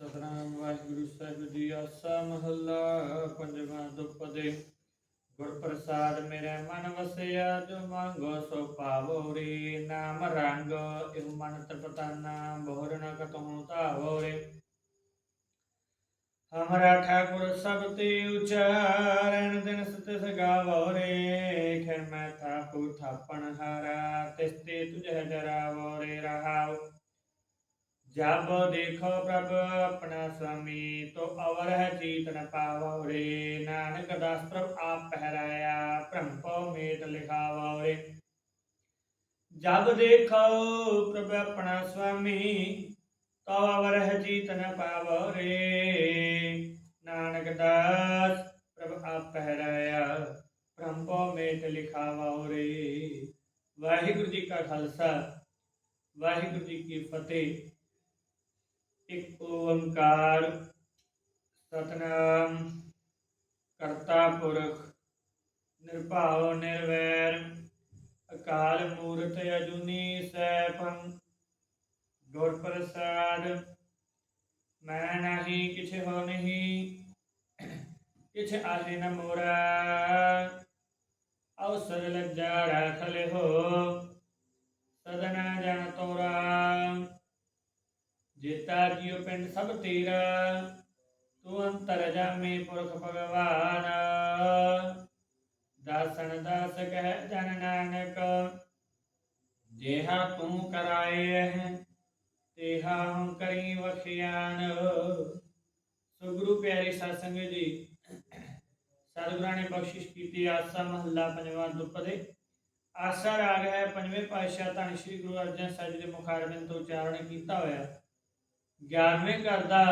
ਸਤਨਾਮ ਵਾਹਿਗੁਰੂ ਸਾਹਿਬ ਜੀ, ਆਸਾ ਮਹੱਲਾ ਪੰਜਵਾਂ ਦੁਪਦੇ। ਗੁਰ ਪ੍ਰਸਾਦ ਮੇਰੇ ਮਨ ਵਸਿਆ, ਜੋ ਮੰਗੋ ਸੋ ਪਾਵੋ ਰੇ। ਨਾਮ ਰੰਗ, ਇਹ ਮਨ ਤਪਤਾਨਾ ਬੋਹਰ ਨ ਧਾਵੋ ਰੇ। ਹਮਰਾ ਠਾਕੁਰ ਸਭ ਤੇ ਉਚਾਰਨ, ਦਿਨ ਸਤ ਸਗਾਵੋ ਰੇ। ਖਿਰ ਮੈਂ ਥਾਪੂ ਥਾਪਣ ਹਾਰਾ, ਤਿਸ ਤੇ ਤੁਝੇ ਡਰਾਵੋ ਰੇ, ਰਹਾਉ। ਜਬ ਦੇਖੋ ਪ੍ਰਭ ਆਪਣਾ ਸੁਆਮੀ, ਤੋ ਅਵਰ ਹੈ ਜੀਤ ਨ ਪਾਵੋ ਰੇ। ਨਾਨਕ ਦਾਸ ਪ੍ਰਭ ਆਪ ਪਹਿਰਾਇਆ, ਭ੍ਰਮ ਪਉ ਮੇਟ ਲਿਖਾਵੋ ਰੇ। ਜਬ ਦੇਖੋ ਪ੍ਰਭ ਆਪਣਾ ਸੁਆਮੀ, ਤੋ ਅਵਰ ਹੈ ਜੀਤ ਨ ਪਾਵੋ ਰੇ। ਨਾਨਕ ਦਾਸ ਪ੍ਰਭ ਆਪ ਪਹਿਰਾਇਆ, ਭ੍ਰਮ ਪਉ ਮੇਟ ਲਿਖਾਵੋ ਰੇ। ਵਾਹਿਗੁਰੂ ਜੀ ਕਾ ਖਾਲਸਾ, ਵਾਹਿਗੁਰੂ ਜੀ ਕੀ ਫਤਿਹ। ਇੱਕ ਓੰਕਾਰ ਸਤਨਾਮ, ਕਰਤਾ ਪੁਰਖ, ਨਿਰਭਉ, ਨਿਰਵੈਰ, ਅਕਾਲ ਮੂਰਤ ਅਜੂਨੀ ਸੈਭੰ, ਗੁਰ ਪ੍ਰਸਾਦ, ਮੈਂ ਨਹੀਂ, ਕਿਛ ਹੋ ਨਹੀਂ, ਕਿਛ ਆਹੇ ਨ ਮੋਰਾ, ਅਵਸਰ ਲੱਜਾ ਰਾਖ ਲਿਹੋ ਸਦਨ ਜਨ ਤੋਰਾ। ਜੇਤਾ ਜੀਉ ਪਿੰਡ ਸਭ ਤੇਰਾ, ਤੂੰ ਅੰਤਰ ਜਾਮੇ ਪੁਰਖ ਭਗਵਾਨ। ਦਾਸਨ ਦਾਸ ਕਹਿ ਜਨ ਨਾਨਕ, ਜਿਹਾ ਤੂੰ ਕਰਾਏ ਹੈ ਤੇਹਾ ਹਮ ਕਰੀ ਵਖਿਆਨ। ਸੋ ਗੁਰੂ ਪਿਆਰੇ ਸਾਧ ਜੀ, ਸਤਿਗੁਰਾਂ ਨੇ ਬਖਸ਼ਿਸ਼ ਕੀਤੀ ਆਸਾ ਮਹੱਲਾ ਪੰਜਵਾਂ ਦੁਪਦੇ ਆਸਾ ਰਾਗ ਹੈ ਪੰਜਵੇਂ ਪਾਤਸ਼ਾਹ ਧੰਨ ਸ਼੍ਰੀ ਗੁਰੂ ਅਰਜਨ ਸਾਹਿਬ ਜੀ ਦੇ ਮੁਖਾਰਬਿੰਦ ਤੋਂ ਉਚਾਰਨ ਕੀਤਾ ਹੋਇਆ। 11ਵੇਂ ਘਰ ਦਾ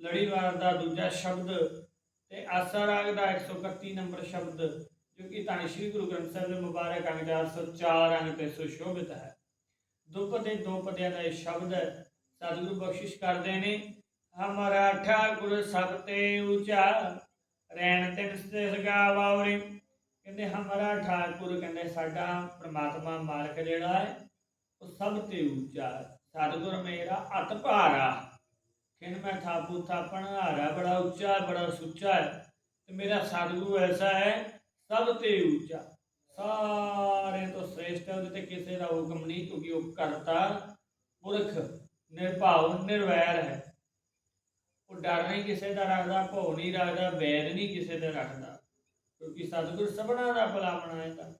ਲੜੀਵਾਰ ਦਾ ਦੂਜਾ ਸ਼ਬਦ ਤੇ ਆਸਾ ਰਾਗ ਦਾ 131 ਨੰਬਰ ਸ਼ਬਦ, ਜੋ ਕਿ ਧੰਨ ਸ਼੍ਰੀ ਗੁਰੂ ਗ੍ਰੰਥ ਸਾਹਿਬ ਦੇ ਮੁਬਾਰਕ ਅੰਗ 404 ਅੰਗ ਤੇ ਸੁਸ਼ੋਭਿਤ ਹੈ। ਦੁਪਦੇ ਦੋ ਪਦਿਆਂ ਦਾ ਇਹ ਸ਼ਬਦ ਹੈ ਸਤਿਗੁਰੂ ਬਖਸ਼ਿਸ਼ ਕਰਦੇ ਨੇ। ਹਮਾਰਾ ਠਾਕੁਰ ਸਭ ਤੇ ਉੱਚਾ ਰਹਿਣ ਤਿਨ ਸਤੇ ਸਗਾਵਾਉਰੇ ਕਹਿੰਦੇ, ਹਮਾਰਾ ਠਾਕੁਰ ਕਹਿੰਦੇ, ਸਾਡਾ ਪ੍ਰਮਾਤਮਾ ਮਾਲਕ ਜਿਹੜਾ ਹੈ, ਉਹ ਸਭ ਤੇ ਉੱਚਾ ਹੈ। ਸਤਿਗੁਰ ਮੇਰਾ ਅਤ ਭਾਰਾ, ਖਿਨ ਮੈਂ ਥਾਪੂ ਥਾਪਣ ਹਾਰਾ, ਬੜਾ ਉੱਚਾ, ਬੜਾ ਸੁੱਚਾ ਹੈ, ਤੇ ਮੇਰਾ ਸਤਿਗੁਰੂ ਐਸਾ ਹੈ, ਸਭ ਤੇ ਉੱਚਾ। ਸਾਰੇ ਤੋਂ ਸ੍ਰੇਸ਼ਟ ਹੈ, ਉਹਦੇ ਤੇ ਕਿਸੇ ਦਾ ਹੁਕਮ ਨਹੀਂ, ਕਿਉਂਕਿ ਉਹ ਕਰਤਾ ਪੁਰਖ, ਨਿਰਭਉ, ਨਿਰਵੈਰ ਹੈ। ਉਹ ਡਰ ਨਹੀਂ ਕਿਸੇ ਦਾ ਰੱਖਦਾ, ਭਉ ਨਹੀਂ ਰੱਖਦਾ, ਵੈਰ ਨਹੀਂ ਕਿਸੇ ਦਾ ਰੱਖਦਾ, ਕਿਉਂਕਿ ਸਤਿਗੁਰ ਸਭਨਾ ਦਾ ਭਲਾ ਬਣਾਏਗਾ।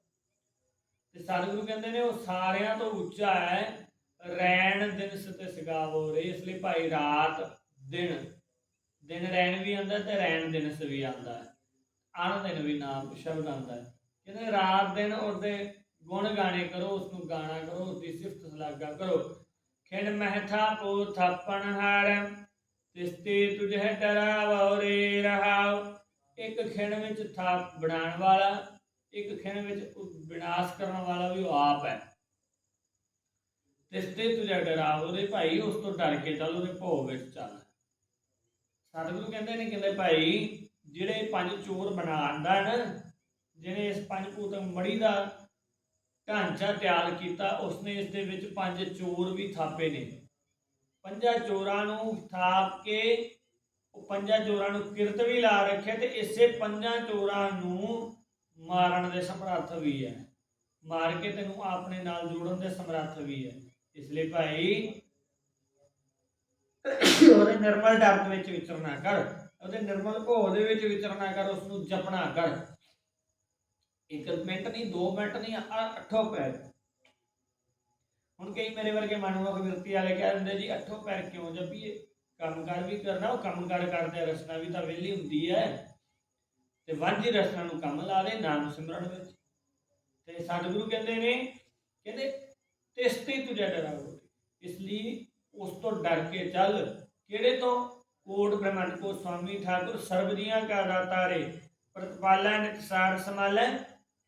ਤੇ ਸਤਿਗੁਰੂ ਕਹਿੰਦੇ ਨੇ, ਉਹ ਸਾਰਿਆਂ ਤੋਂ ਉੱਚਾ ਹੈ ਰੈਣ ਦਿਨ ਸਤੇ ਸਗਾਵੋ, ਰੇ ਇਸ ਲਈ ਭਾਈ ਰਾਤ ਦਿਨ। ਦਿਨ ਰੈਣ ਵੀ ਆਉਂਦਾ ਤੇ ਰੈਣ ਦਿਨਸ ਵੀ ਆਂਦਾ ਹੈ ਦਿਨ ਵੀ ਨਾਮ ਸ਼ਬਦ ਆਂਦਾ ਕਹਿੰਦੇ ਰਾਤ ਦਿਨ ਉਹਦੇ ਗੁਣ ਗਾਣੇ ਕਰੋ ਉਸ ਨੂੰ ਗਾਣਾ ਕਰੋ ਉਸ ਦੀ ਸਿਫਤ ਸਲਾਗਾ ਕਰੋ। ਖਿਣ ਮਹਿਥਾ ਪੋ ਥਾਪਣ ਹਾਰ, ਤਿਸਤੇ ਤੁਝੇ ਡਰਾਵੋ, ਰੇ ਰਹਾਉ ਇੱਕ ਖਿਣ ਵਿੱਚ ਥਾਪ ਬਣਾਉਣ ਵਾਲਾ, ਇੱਕ ਖਿਣ ਵਿੱਚ ਵਿਨਾਸ਼ ਕਰਨ ਵਾਲਾ ਵੀ ਉਹ ਆਪ ਹੈ। ਤਿਸ ਤੇ ਤੁਝੇ ਡਰਾਵੋ ਰੇ ਭਾਈ, ਉਸ ਤੋਂ ਡਰ ਕੇ ਚੱਲ ਉਹਦੇ ਭੋਗ ਵਿੱਚ ਚੱਲ। ਸਤਿਗੁਰੂ ਕਹਿੰਦੇ ਨੇ ਕਹਿੰਦੇ ਭਾਈ, ਜਿਹੜੇ ਪੰਜ ਚੋਰ ਬਣਾਉਂਦਾ ਨਾ, ਜਿਹਨੇ ਇਸ ਪੰਜ ਭੂਤ ਮੜੀ ਦਾ ਢਾਂਚਾ ਤਿਆਰ ਕੀਤਾ, ਉਸਨੇ ਇਸ ਦੇ ਵਿੱਚ ਪੰਜ ਚੋਰ ਵੀ ਥਾਪੇ ਨੇ। ਪੰਜਾਂ ਚੋਰਾਂ ਨੂੰ ਥਾਪ ਕੇ, ਉਹ ਪੰਜਾਂ ਚੋਰਾਂ ਨੂੰ ਕਿਰਤ ਵੀ ਲਾ ਰੱਖਿਆ ਤੇ ਇਸੇ ਪੰਜਾਂ ਚੋਰਾਂ ਨੂੰ ਮਾਰਨ ਦੇ ਸਮਰੱਥ ਵੀ ਹੈ। ਮਾਰ ਕੇ ਤੈਨੂੰ ਆਪਣੇ ਨਾਲ ਜੋੜਨ ਦੇ ਸਮਰੱਥ ਵੀ ਹੈ। ਇਸ ਲਈ ਭਾਈ ਉਹਦੇ ਨਿਰਮਲ ਡਰ ਦੇ ਵਿੱਚ ਵਿਚਰਨਾ ਕਰ, ਉਹਦੇ ਨਿਰਮਲ ਭੋਗ ਦੇ ਵਿੱਚ ਵਿਚਰਨਾ ਕਰ ਉਸ ਨੂੰ ਜਪਣਾ ਕਰ। ਇੱਕ ਮਿੰਟ ਨਹੀਂ, ਦੋ ਮਿੰਟ ਨਹੀਂ ਅ- ਪੈਰ। ਹੁਣ ਕਈ ਮੇਰੇ ਵਰਗੇ ਮਨਮੁਖ ਵਿਰਤੀ ਵਾਲੇ ਕਹਿ ਦਿੰਦੇ, ਜੀ, ਅੱਠੋ ਪੈਰ ਕਿਉਂ ਜਪੀਏ? ਕੰਮਕਾਰ ਵੀ ਕਰਨਾ, ਉਹ ਕੰਮਕਾਰ ਕਰਦੇ ਰਸਨਾ ਵੀ ਤਾਂ ਵਿਹਲੀ ਹੁੰਦੀ ਹੈ। ਤੇ ਵਾਂਝੀ ਰਸਨਾ ਨੂੰ ਕੰਮ ਲਾ ਦੇ ਨਾਮ ਸਿਮਰਨ ਵਿੱਚ। ਤੇ ਸਤਿਗੁਰੂ ਕਹਿੰਦੇ ਨੇ, ਕਹਿੰਦੇ ਤਿਸ ਤੇ ਤੁਝੇ ਡਰਾਵੋ ਇਸ ਲਈ ਉਸ ਤੋਂ ਡਰ ਕੇ ਚੱਲ। ਕਿਹੜੇ ਤੋਂ? ਕੋਟ ਬ੍ਰਹਮੰਡ ਕੋ ਸਵਾਮੀ ਠਾਕੁਰ, ਸਰਬ ਦੀਆਂ ਕਾ ਦਾਤਾ ਨਿਕਸਾਰ ਸਮਾਲੈ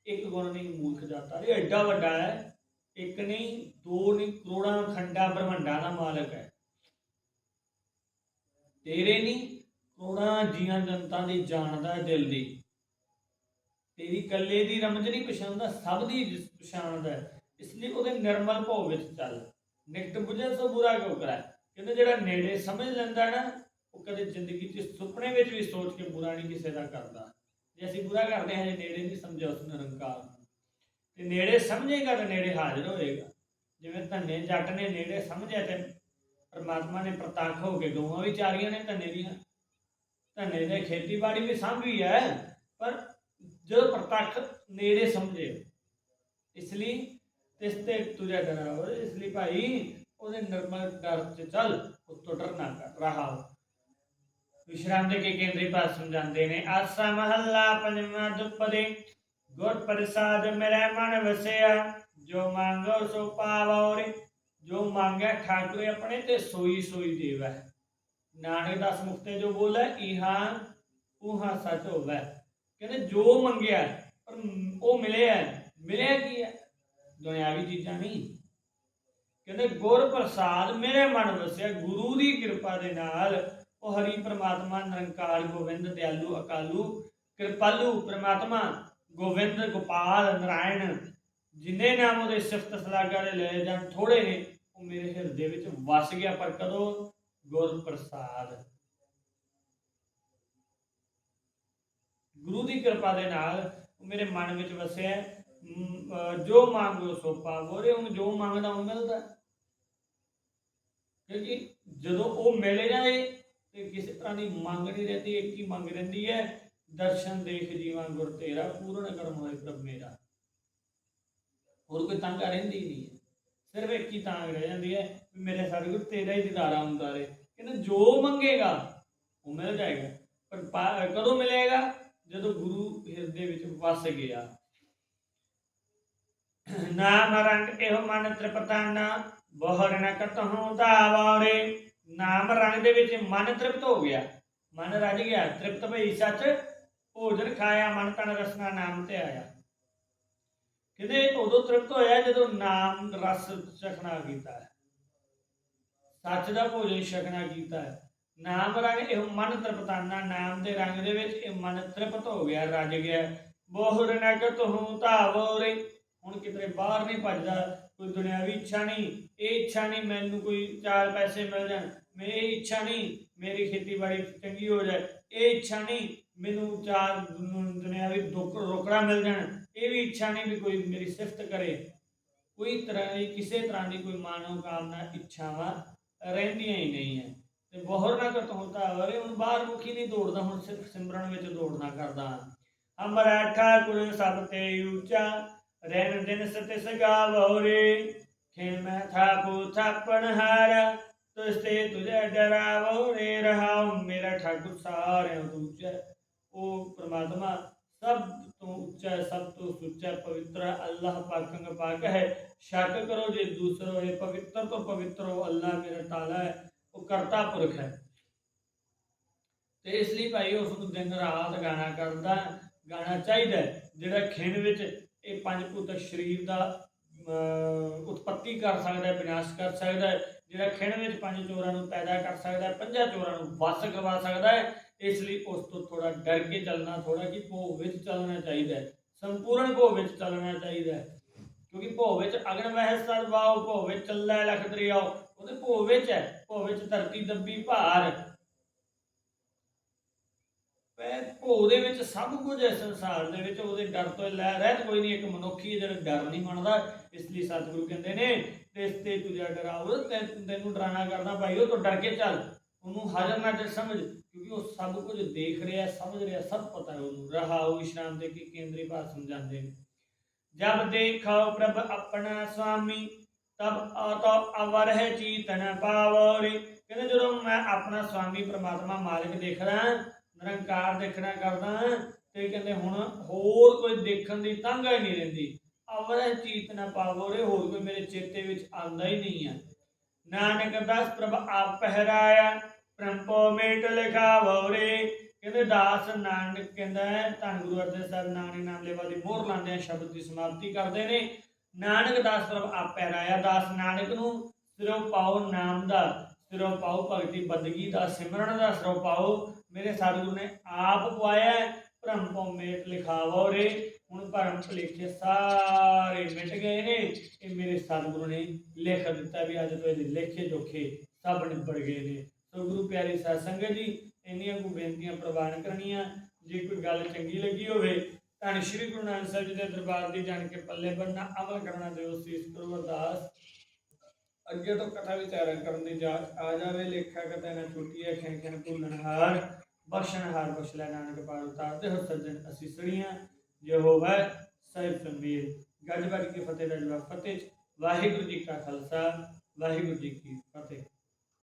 ਇੱਕ ਗੁਣ ਨਹੀਂ ਮੂਰਖ ਜਾਤਾ। ਰੇ ਐਡਾ ਵੱਡਾ ਹੈ, ਇੱਕ ਨਹੀਂ, ਦੋ ਨਹੀਂ, ਕਰੋੜਾਂ ਖੰਡਾ ਬ੍ਰਹਮੰਡਾਂ ਦਾ ਮਾਲਕ ਹੈ। ਤੇਰੇ ਨਹੀਂ, ਕਰੋੜਾਂ ਜੀਆਂ ਜਨਤਾ ਦੀ ਜਾਣਦਾ ਹੈ ਦਿਲ ਦੀ। ਤੇਰੀ ਕੱਲੇ ਦੀ ਰਮਜ ਨਹੀਂ ਪਛਾਣਦਾ ਸਭ ਦੀ ਪਛਾਣਦਾ ਹੈ। ਇਸ ਲਈ ਉਹਦੇ ਨਿਰਮਲ ਭਾਵ ਵਿੱਚ ਚੱਲ ਨਿਕਟ ਬੁਝੇ ਸੋ ਬੁਰਾ ਕਿਉ ਕਰਾ ਕਹਿੰਦੇ ਜਿਹੜਾ ਨੇੜੇ ਸਮਝ ਲੈਂਦਾ ਨਾ ਉਹ ਕਦੇ ਜ਼ਿੰਦਗੀ 'ਚ ਸੁਪਨੇ ਵਿੱਚ ਵੀ ਸੋਚ ਕੇ ਬੁਰਾ ਨਹੀਂ ਕਿਸੇ ਦਾ ਕਰਦਾ ਜੇ ਅਸੀਂ ਬੁਰਾ ਕਰਦੇ ਹਾਂ ਜੇ ਨੇੜੇ ਨਹੀਂ ਸਮਝਿਆ ਉਸ ਨਿਰੰਕਾਰ ਤੇ ਨੇੜੇ ਸਮਝੇਗਾ ਤਾਂ ਨੇੜੇ ਹਾਜ਼ਰ ਹੋਏਗਾ ਜਿਵੇਂ ਧੰਨੇ ਜੱਟ ਨੇ ਨੇੜੇ ਸਮਝਿਆ ਤੇ ਪਰਮਾਤਮਾ ਨੇ ਪ੍ਰਤੱਖ ਹੋ ਕੇ ਗਊਆਂ ਵੀ ਚਾਰੀਆਂ ਨੇ ਧੰਨੇ ਦੀਆਂ ਧੰਨੇ ਨੇ ਖੇਤੀਬਾੜੀ ਵੀ ਸਾਂਭੀ ਹੈ ਪਰ ਜਦੋਂ ਪ੍ਰਤੱਖ ਨੇੜੇ ਸਮਝੇ ਇਸ ਲਈ ਤਿਸ ਤੇ ਤੁਝਾ ਡਰਾਵੋ ਇਸ ਲਈ ਉਹਦੇ ਨਿਰਮਲ ਡਰ ਚ ਚੱਲ ਉਸ ਤੋਂ ਕਰ, ਰਹਾ ਵਿਸ਼ਰਾਮ ਦੇ ਕੇ ਕੇਂਦਰੀ ਪਾਸ ਸਮਝਾਉਂਦੇ ਨੇ, ਆਸਾ ਮਹੱਲਾ ਪੰਜਵਾਂ ਦੁਪਦੇ, ਗੁਰ ਪ੍ਰਸਾਦ ਮੇਰੇ ਮਨ ਵਸਿਆ, ਜੋ ਮੰਗੋ ਸੋ ਪਾਵੋ ਰੇ, ਜੋ ਮੰਗੈ ਠਾਕੁਰ ਆਪਣੇ ਤੇ ਸੋਈ ਸੋਈ ਦੇਵੈ। ਨਾਨਕ ਦਸ ਮੁਖਤੇ ਜੋ ਬੋਲੇ, ਇਹਾਂ ਉਹਾਂ ਸਚ ਹੋਵੈ। ਕਹਿੰਦੇ ਜੋ ਮੰਗਿਆ, ਪਰ ਉਹ ਮਿਲਿਆ ਮਿਲਿਆ ਕੀ ਹੈ? ਦੁਨਿਆਵੀ ਚੀਜ਼ਾਂ ਨਹੀਂ। ਕਹਿੰਦੇ, ਗੁਰ ਪ੍ਰਸਾਦ ਮੇਰੇ ਮਨ ਵਸਿਆ, ਗੁਰੂ ਦੀ ਕਿਰਪਾ ਦੇ ਨਾਲ। ਉਹ ਹਰੀ ਪ੍ਰਮਾਤਮਾ, ਨਿਰੰਕਾਰ, ਗੋਬਿੰਦ, ਦਿਆਲੂ, ਅਕਾਲੂ, ਕਿਰਪਾਲੂ, ਪ੍ਰਮਾਤਮਾ, ਗੋਬਿੰਦ, ਗੋਪਾਲ, ਨਾਰਾਇਣ, ਜਿੰਨੇ ਨਾਮ ਉਹਦੇ ਸਿਫਤ ਸਲਾਗਾ ਦੇ ਲਏ ਜਾਂ ਥੋੜੇ ਨੇ, ਉਹ ਮੇਰੇ ਹਿਰਦੇ ਵਿੱਚ ਵਸ ਗਿਆ। ਪਰ ਕਦੋਂ? ਗੁਰ ਪ੍ਰਸਾਦ। ਗੁਰੂ ਦੀ ਕਿਰਪਾ ਦੇ ਨਾਲ ਉਹ ਮੇਰੇ ਮਨ ਵਿੱਚ ਵਸਿਆ। ਮ, ਅਹ ਜੋ ਮੰਗੋ ਸੋ ਪਾਵੋ ਰੇ ਉਹਨੂੰ ਜੋ ਮੰਗਦਾ ਉਹ ਮਿਲਦਾ। ਕਿਉਂਕਿ ਜਦੋਂ ਉਹ ਮਿਲ ਜਾਏ ਤੇ ਕਿਸੇ ਤਰ੍ਹਾਂ ਦੀ ਮੰਗ ਨਹੀਂ ਰਹਿੰਦੀ ਇੱਕ ਹੀ ਮੰਗ ਰਹਿੰਦੀ ਹੈ ਦਰਸ਼ਨ ਦੇਖ ਜੀਵਾਂ ਗੁਰ ਤੇਰਾ ਪੂਰਨ ਕਰਮ ਹੋਏ ਪ੍ਰਭ ਮੇਰਾ। ਹੋਰ ਕੋਈ ਤੰਗ ਰਹਿੰਦੀ ਨਹੀਂ ਹੈ। ਸਿਰਫ ਇੱਕ ਹੀ ਤਾਂਗ ਰਹਿ ਜਾਂਦੀ ਹੈ ਵੀ ਮੇਰੇ ਸਤਿਗੁਰ ਤੇਰਾ ਹੀ ਦੀਦਾਰਾ ਹੁੰਦਾ ਰਹੇ। ਕਹਿੰਦੇ ਜੋ ਮੰਗੇਗਾ ਉਹ ਮਿਲ ਜਾਏਗਾ। ਪਰ ਕਦੋਂ ਮਿਲੇਗਾ? ਜਦੋਂ ਗੁਰੂ ਹਿਰਦੇ ਵਿੱਚ ਵਸ ਗਿਆ। ਨਾਮ ਰੰਗ ਇਹੋ ਮਨ ਤ੍ਰਿਪਤਾਨਾ ਬਹੁਰ ਨ ਕਤਹੁ ਧਾਵੜੇ ਨਾਮ ਰੰਗ ਦੇ ਵਿੱਚ ਮਨ ਤ੍ਰਿਪਤ ਹੋ ਗਿਆ। ਮਨ ਰਜ ਗਿਆ। ਤ੍ਰਿਪਤ ਭਈ ਸੱਚ, ਭੋਜਨ ਖਾਇਆ, ਮਨ ਤਨ ਰਸਨਾ ਨਾਮ ਤੇ ਆਇਆ। ਕਿਤੇ ਉਦੋਂ ਤ੍ਰਿਪਤ ਹੋਇਆ ਜਦੋਂ ਨਾਮ ਰਸ ਚਖਣਾ ਕੀਤਾ ਹੈ। ਸੱਚ ਦਾ ਭੋਜਨ ਛਕਣਾ ਕੀਤਾ ਹੈ। ਨਾਮ ਰੰਗ ਇਹ ਮਨ ਤ੍ਰਿਪਤਾਨਾ, ਨਾਮ ਦੇ ਰੰਗ ਦੇ ਵਿੱਚ ਇਹ ਮਨ ਤ੍ਰਿਪਤ ਹੋ ਗਿਆ, ਰਜ ਗਿਆ। ਬਹੁਰ ਨਗਤ ਹੂੰ ਧਾਵੋਰੇ ਹੁਣ ਕਿਤੇ ਬਾਹਰ ਨਹੀਂ ਭੱਜਦਾ, ਕੋਈ ਦੁਨਿਆਵੀ ਇੱਛਾ ਨਹੀਂ। ਇਹ ਇੱਛਾ ਨਹੀਂ ਮੈਨੂੰ ਕੋਈ ਚਾਰ ਪੈਸੇ ਮਿਲ ਜਾਣ। ਮੇਰੀ ਇੱਛਾ ਨਹੀਂ ਮੇਰੀ ਖੇਤੀਬਾੜੀ ਚੰਗੀ ਹੋ ਜਾਏ। ਇਹ ਇੱਛਾ ਨਹੀਂ ਮੈਨੂੰ ਚਾਰ ਦੁਨਿਆਵੀ ਰੋਕੜਾ ਮਿਲ ਜਾਣ। ਇਹ ਵੀ ਇੱਛਾ ਨਹੀਂ ਵੀ ਕੋਈ ਮੇਰੀ ਸਿਫਤ ਕਰੇ। ਕੋਈ ਤਰ੍ਹਾਂ ਦੀ, ਕਿਸੇ ਤਰ੍ਹਾਂ ਦੀ ਕੋਈ ਮਾਨਵ ਕਾਮਨਾ ਇੱਛਾਵਾਂ ਰਹਿੰਦੀਆਂ ਹੀ ਨਹੀਂ ਹੈ ਤੇ ਬਹੁਰ ਨਾ ਕਰਤ ਹੁੰਦਾ ਵਰੇ ਹੁਣ ਬਾਹਰ ਮੁਖੀ ਨਹੀਂ ਦੌੜਦਾ, ਹੁਣ ਸਿਰਫ ਸਿਮਰਨ ਵਿੱਚ ਦੌੜਨਾ ਕਰਦਾ। ਅਮਰਾ ਠਾਕੁਰ ਸਭ ਤੇ ਉੱਚਾ। ਰਹਿਣ ਦਿਨ ਸਤੇ ਸਗਾਵੋ ਰੇ ਖੇਲ ਮੈਂ ਥਾਪੂ ਥਾਪਣ ਹਾਰ। ਤੁਸ ਤੁਝੇ ਡਰਾਵੋ ਰੇ ਰਹਾਉ ਮੇਰਾ ਠਾਕੁਰ ਸਾਰਿਆਂ ਤੋਂ ਉੱਚਾ। ਉਹ ਪ੍ਰਮਾਤਮਾ ਸਭ ਤੋਂ ਉੱਚਾ ਸਭ ਤੋਂ ਸੁੱਚਾ ਪਵਿੱਤਰ ਹੈ, ਅੱਲਾਹ ਪਾਕੰਗ ਪਾਕ ਹੈ। ਸ਼ੱਕ ਕਰੋ ਜੇ ਦੂਸਰੋ ਹੈ ਪਵਿੱਤਰ ਤੋਂ ਪਵਿੱਤਰ ਹੋ ਅੱਲਾਹ ਮੇਰਾ ਤਾਲਾ ਹੈ ਉਹ ਕਰਤਾ ਪੁਰਖ ਹੈ। ਤੇ ਇਸ ਲਈ ਭਾਈ ਉਸ ਨੂੰ ਦਿਨ ਰਾਤ ਗਾਣਾ ਕਰਦਾ ਗਾਣਾ ਚਾਹੀਦਾ ਜਿਹੜਾ ਖਿੰਡ ਵਿੱਚ ਇਹ ਪੰਜ ਭੂਤਕ ਸਰੀਰ ਦਾ ਉਤਪਤੀ ਕਰ ਸਕਦਾ ਹੈ, ਵਿਨਾਸ਼ ਕਰ ਸਕਦਾ ਹੈ, ਜਿਹੜਾ ਖਿਣ ਵਿੱਚ ਪੰਜ ਚੋਰਾਂ ਨੂੰ ਪੈਦਾ ਕਰ ਸਕਦਾ ਹੈ, ਪੰਜਾਂ ਚੋਰਾਂ ਨੂੰ ਵਸ ਕਰਵਾ ਸਕਦਾ ਹੈ, ਇਸ ਲਈ ਉਸ ਤੋਂ ਥੋੜਾ ਡਰ ਕੇ ਚੱਲਣਾ ਥੋੜਾ ਕਿ ਭੋਗ ਵਿੱਚ ਚੱਲਣਾ ਚਾਹੀਦਾ ਹੈ, ਸੰਪੂਰਨ ਭੋਗ ਵਿੱਚ ਚੱਲਣਾ ਚਾਹੀਦਾ ਹੈ, ਕਿਉਂਕਿ ਭੋਗ ਵਿੱਚ ਅਗਨ ਵਹਿ ਸਰਵਾਉ ਭੋਗ ਵਿੱਚ ਚੱਲਦਾ ਹੈ ਲਖ ਦਰਿਆਓ ਉਹਦੇ ਭੋਗ ਵਿੱਚ ਹੈ, ਭੋਗ ਵਿੱਚ ਧਰਤੀ ਦੱਬੀ ਭਾਰ ਪੈ ਭੋਗ ਦੇ ਵਿੱਚ ਸਭ ਕੁਝ ਹੈ ਸੰਸਾਰ ਦੇ ਵਿੱਚ, ਉਹਦੇ ਡਰ ਤੋਂ ਲੈ ਰਹਿਤ ਕੋਈ ਨਹੀਂ, ਇੱਕ ਮਨੁੱਖੀ ਜਿਹੜਾ ਡਰ ਨਹੀਂ ਮੰਨਦਾ ਇਸ ਲਈ ਸਤਿਗੁਰੂ ਕਹਿੰਦੇ ਨੇ, ਤਿਸ ਤੇ ਤੁਝਾ ਡਰਾਵੋ ਤੈਨੂੰ ਡਰਾਣਾ ਕਰਦਾ, ਭਾਈ, ਉਹ ਤੋਂ ਡਰ ਕੇ ਚੱਲ, ਉਹਨੂੰ ਹਾਜ਼ਰ ਨਾ ਸਮਝ, ਕਿਉਂਕਿ ਉਹ ਸਭ ਕੁਝ ਦੇਖ ਰਿਹਾ, ਸਮਝ ਰਿਹਾ, ਸਭ ਪਤਾ ਹੈ ਉਹਨੂੰ ਰਹਾਉ ਇਸ਼ਨਾਨ ਦੇ ਕੇ ਕੇਂਦਰੀ ਭਾਵ ਸਮਝਾਉਂਦੇ ਨੇ। ਜਬ ਦੇਖਾਓ ਪ੍ਰਭ ਆਪਣਾ ਸੁਆਮੀ ਤਬ ਆਤੋ ਅਵਰ ਹੈ ਚੀਤਨ ਪਾਵੋਰੀ ਕਹਿੰਦੇ ਜਦੋਂ ਮੈਂ ਆਪਣਾ ਸੁਆਮੀ ਪ੍ਰਮਾਤਮਾ ਮਾਲਿਕ ਦੇਖਦਾ ਨਿਰੰਕਾਰ ਦੇਖਣਾ ਕਰਦਾ ਤੇ ਕਹਿੰਦੇ ਹੁਣ ਹੋਰ ਕੋਈ ਦੇਖਣ ਦੀ ਤੰਗ ਹੀ ਨਹੀਂ ਰਹਿੰਦੀ। ਅਵਰ ਹੈ ਚੀਤਨ ਪਾਵੋਰੇ ਹੋਰ ਕੋਈ ਮੇਰੇ ਚੇਤੇ ਵਿੱਚ ਆਉਂਦਾ ਹੀ ਨਹੀਂ ਹੈ ਨਾਨਕ ਦਾਸ ਪ੍ਰਭ ਆਪ ਪਹਿਰਾਇਆ ਪ੍ਰੰਪੋ ਮੇਟ ਲਿਖਾਵੋ ਰੇ ਕਹਿੰਦੇ ਦਾਸ ਨਾਨਕ ਕਹਿੰਦਾ ਧੰਨ ਗੁਰੂ ਅਰਜਨ ਸਾਹਿਬ ਨਾਨਕ ਨਾਮ ਲੈਵਾ ਦੀ ਮੋਹਰ ਲਾਉਂਦੇ ਆ, ਸ਼ਬਦ ਦੀ ਸਮਾਪਤੀ ਕਰਦੇ ਨੇ। ਨਾਨਕ ਦਾਸ ਪ੍ਰਭ ਆਪ ਪਹਿਰਾਇਆ, ਦਾਸ ਨਾਨਕ ਨੂੰ ਸਿਰੋਂ ਪਾਓ ਨਾਮ ਦਾ, ਸਿਰੋਂ ਪਾਓ ਭਗਤੀ ਬੰਦਗੀ ਦਾ, ਸਿਮਰਨ ਦਾ, ਸਿਰੋਂ ਪਾਓ ਮੇਰੇ ਸਤਿਗੁਰੂ ਨੇ ਆਪ ਪਵਾਇਆ ਹੈ, ਭ੍ਰਮ ਭਉ ਮੇਟ ਲਿਖਾਵੋ ਰੇ। ਹੁਣ ਭਰਮ ਭੁਲੇਖੇ ਸਾਰੇ ਮਿਟ ਗਏ ਨੇ। ਇਹ ਮੇਰੇ ਸਤਿਗੁਰੂ ਨੇ ਲਿਖ ਦਿੱਤਾ ਵੀ ਅੱਜ ਤੋਂ ਇਹਦੇ ਲੇਖੇ ਜੋਖੇ ਸਭ ਨਿਬੜ ਗਏ ਨੇ। ਸੋ ਗੁਰੂ ਪਿਆਰੀ ਸਾਧ ਸੰਗਤ ਜੀ ਇੰਨੀਆਂ ਕੁ ਬੇਨਤੀਆਂ ਪ੍ਰਵਾਨ ਕਰਨੀਆਂ। ਜੇ ਕੋਈ ਗੱਲ ਚੰਗੀ ਲੱਗੀ ਹੋਵੇ ਤਾਂ ਸ਼੍ਰੀ ਗੁਰੂ ਨਾਨਕ ਸਾਹਿਬ ਜੀ ਦੇ ਦਰਬਾਰ ਦੀ ਜਾਣ ਕੇ ਪੱਲੇ ਬੰਨਾ ਅਮਲ ਕਰਨਾ ਦਿਓ ਸੀਸ ਗੁਰੂ ਅਰਦਾਸ। ਅੱਗੇ ਤੋਂ ਕਥਾ ਵਿਚਾਰਨ ਕਰਨ ਦੀ ਜਾਚ ਆ ਜਾਵੇ, ਲੇਖਾ ਕਥਾ ਨਾ ਛੁੱਟੀ ਹੈ, ਖੈਂ ਖੈਂ ਭੁੱਲਣਹਾਰ ਬਖਸ਼ਣਹਾਰ ਬਖਸ਼ ਲੈ ਨਾਨਕ ਪਾਰ ਉਤਾਰਦੇ ਹੋ ਸੱਜਣ ਅਸੀਸੜੀਆਂ ਜੋ ਹੋਵੇ ਸਾਹਿਬ ਸੰਬੀਰ। ਗੱਜ ਵੱਜ ਕੇ ਫਤਿਹ ਦਾ ਜਵਾਬ, ਫਤਿਹ ਵਾਹਿਗੁਰੂ ਜੀ ਕਾ ਖਾਲਸਾ, ਵਾਹਿਗੁਰੂ ਜੀ ਕੀ